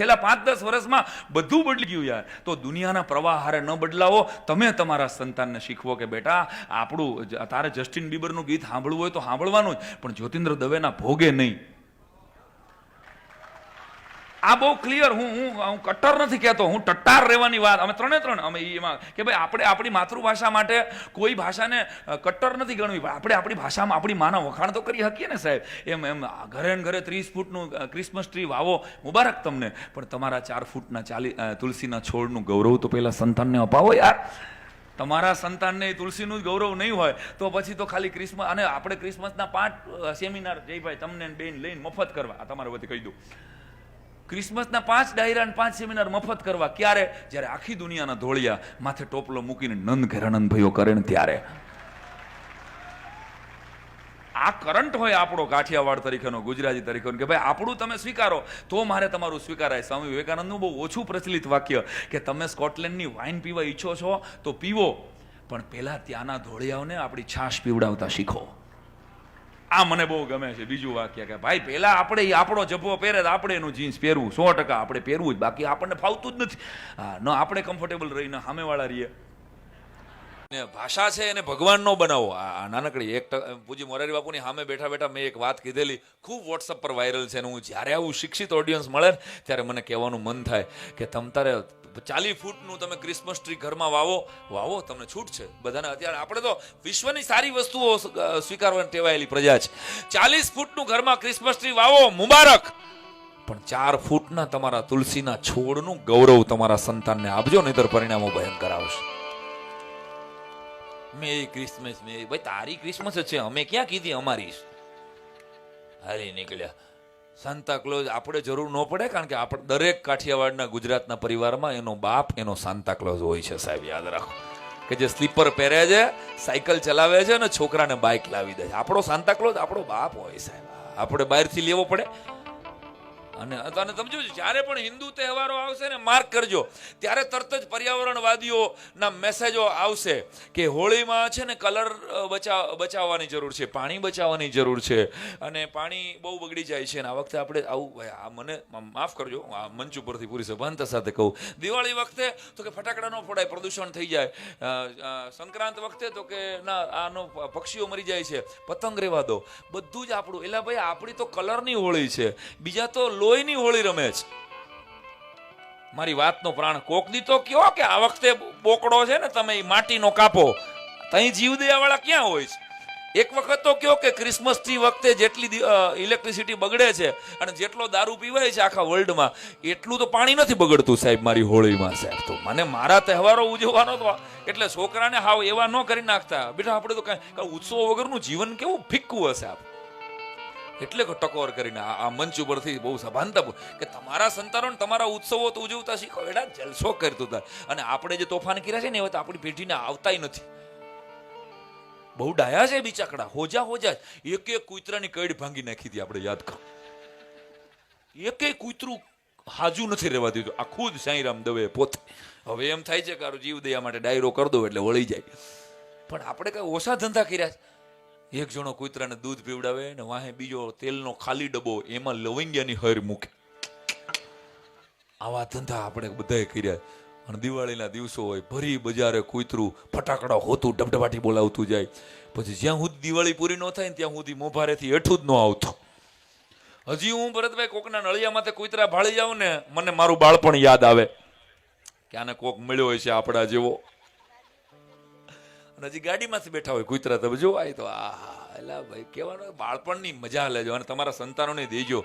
છેલ્લા પાંચ દસ વર્ષમાં બધું બદલી ગયું યાર. તો દુનિયાના પ્રવાહ હારે ન બદલાવો. તમે તમારા સંતાનને શીખવો કે બેટા, આપણું તારે જસ્ટિન બીબરનું ગીત સાંભળવું હોય તો સાંભળવાનું જ. પણ જ્યોતિન્દ્ર દવેના ભોગે નહીં. આ બહુ ક્લિયર હું હું હું કટ્ટર નથી કહેતો. હું ટટ્ટાર રહેવાની વાત. અમે ત્રણે ત્રણ અમે એમાં કે ભાઈ આપણે આપણી માતૃભાષા માટે કોઈ ભાષાને કટ્ટર નથી ગણવી. પણ આપણે આપણી ભાષામાં આપણી માના વખાણ તો કરી શકીએ ને સાહેબ. એમ એમ ઘરે ને ઘરે ત્રીસ ફૂટનું ક્રિસમસ ટ્રી વાવો, મુબારક તમને. પણ તમારા ચાર ફૂટના ચાલી તુલસીના છોડનું ગૌરવ તો પહેલા સંતાનને અપાવો યાર. તમારા સંતાનને તુલસીનું જ ગૌરવ નહીં હોય, તો પછી તો ખાલી ક્રિસમસ અને આપણે ક્રિસમસના પાંચ સેમિનાર જયભાઈ, તમને બેન લઈને મફત કરવા. તમારા વતી કહી દઉં. ક્રિસમસના પાંચ ડાયરા અને પાંચ સેમિનાર મફત કરવા. ક્યારે? જ્યારે આખી દુનિયાના ધોળિયા માથે ટોપલો મૂકીને નંદ ઘેરાનંદ ભાઈઓ કરે ને ત્યારે. આ કરંટ હોય આપણો કાઠિયાવાડ તરીકેનો, ગુજરાતી તરીકેનો, કે ભાઈ આપણું તમે સ્વીકારો, તો મારે તમારું સ્વીકારાય. સ્વામી વિવેકાનંદનું બહુ ઓછું પ્રચલિત વાક્ય કે તમે સ્કોટલેન્ડની વાઇન પીવા ઈચ્છો છો તો પીવો. પણ પહેલાં ત્યાંના ધોળિયાઓને આપણી છાશ પીવડાવતા શીખો. આ મને બહુ ગમે છે બીજું વાક્ય કે ભાઈ પહેલા આપણે આપણો જબ્બો પહેરે આપણે એનું જીન્સ પહેરવું. સો ટકા આપણે પહેરવું જ. બાકી આપણને ફાવતું જ નથી. હા, ન, આપણે કમ્ફર્ટેબલ રહીને સામેવાળા રહીએ. ને ભાષા છે એને ભગવાન નો બનાવો. આ નાનકડી એક પૂજી મોરારી બાપુની સામે બેઠા બેઠા મેં એક વાત કીધેલી. ખૂબ વોટ્સઅપ પર વાયરલ છે અને હું જ્યારે આવું શિક્ષિત ઓડિયન્સ મળે ને ત્યારે મને કહેવાનું મન થાય કે તમ તારે ચાલી ફૂટનું તમે ક્રિસમસ ટ્રી ઘરમાં વાવો વાવો, તમને છૂટ છે. બધાને અત્યારે આપણે તો વિશ્વની સારી વસ્તુઓ સ્વીકારવાની ટેવાયેલી પ્રજા છે. ચાલીસ ફૂટનું ઘરમાં ક્રિસમસ ટ્રી વાવો, મુબારક! પણ ચાર ફૂટના તમારા તુલસીના છોડનું ગૌરવ તમારા સંતાનને આપજો, નહીતર પરિણામો ભયંકર આવશે. મેરી ક્રિસમસ મેરી ભાઈ તારી ક્રિસમસ છે. અમે ક્યાં કીધી અમારી? હારી નીકળ્યા. સાન્તા ક્લોઝ આપણે જરૂર ન પડે, કારણ કે આપણે, દરેક કાઠિયાવાડના ગુજરાતના પરિવારમાં એનો બાપ, એનો સાન્તા ક્લોઝ હોય છે, સાહેબ, યાદ રાખો. કે જે સ્લીપર પહેરે છે, સાયકલ ચલાવે છે અને છોકરાને બાઇક લાવી દે છે. આપણો સાંતાક્લોઝ આપણો બાપ હોય, સાહેબ. આપણે બહારથી લેવો પડે. અને અને સમજો જ્યારે પણ હિન્દુ તહેવારો આવશે ને, માર્ક કરજો. ત્યારે તરત જ પર્યાવરણવાદીઓના મેસેજો આવશે કે હોળીમાં છે ને કલર બચાવ બચાવવાની જરૂર છે, પાણી બચાવવાની જરૂર છે. અને પાણી બહુ બગડી જાય છે અને આ વખતે આપણે આવું આ મને માફ કરજો આ મંચ ઉપરથી પૂરી સભાનતા સાથે કહું. દિવાળી વખતે તો કે ફટાકડા ન ફોડાય, પ્રદૂષણ થઈ જાય. સંક્રાંત વખતે તો કે, ના, આનો પક્ષીઓ મરી જાય છે. પતંગ રેવા દો. બધું જ આપણું એટલે ભાઈ, આપણી તો કલરની હોળી છે. બીજા તો લોહીની હોળી રમે છે? મારી વાતનો પ્રાણ કોક દી તો કયો કે આ વખતે બોકડો છે ને તમે માટીનો કાપો? તઈ જીવ વાળા ક્યાં હોય છે? એક વખત તો કયો કે ક્રિસમસથી વખતે જેટલી ઇલેક્ટ્રિસિટી બગડે છે અને જેટલો દારૂ પીવાય છે આખા વર્લ્ડમાં, એટલું તો પાણી નથી બગડતું સાહેબ મારી હોળીમાં સાહેબ તો. મને મારા તહેવારો ઉજવવાનો તો, એટલે છોકરાને હાવ એવા ન કરી નાખતા. બેટા આપણે તો કાંઈ ઉત્સવો વગરનું જીવન કેવું ફિક્કું હશે આપ? એટલે ટકોર કરીને આ મંચ ઉપરથી બહુ સભાનતા કે તમારા સંતાનો તમારા ઉત્સવો તો ઉજવતા શીખો, એડા જલસો કરતું હતા. અને આપણે જે તોફાન કર્યા છે ને, એ તો આપણી પેઢીને આવતાય નથી. બહુ ડાયા છે બિચાકડા, હોજા હોજા. એક એક કૂતરાની કઈડ ભાંગી નાખી હતી, આપણે યાદ કરો. એક એક કૂતરું હાજુ નથી રહેવા દીધું આ ખુદ સાંઈરામ દવે પોતે. હવે એમ થાય છે કે જીવ દયા માટે ડાયરો કરી દો એટલે વળી જાય. પણ આપણે કઈ ઓછા ધંધા કર્યા છે? એક જણો કૂતરાને દૂધ પીવડાવે ને વાહે બીજો તેલનો ખાલી ડબ્બો એમાં લવિંગ્યાની હર મૂકે. આવા ધંધા આપણે બધાએ કર્યા. અને દિવાળીના દિવસો હોય, ભરી બજારે કૂતરું, ફટાકડા હોતું, ડબડબાટી બોલાવતું જાય. પછી જ્યાં સુધી દિવાળી પૂરી ન થાય ને ત્યાં સુધી મોભારેથી હેઠું જ ન આવતું. હજી હું ભરતભાઈ કોકના નળિયામાંથી કૂતરા ભાળી જાઉં ને, મને મારું બાળપણ યાદ આવે. કે આને કોક મળ્યો હોય છે આપણા જેવો. અને હજી ગાડીમાંથી બેઠા હોય કૂતરા તમે જોવાય તો આ એટલે ભાઈ, કહેવાનું બાળપણની મજા લેજો અને તમારા સંતાનોને દેજો.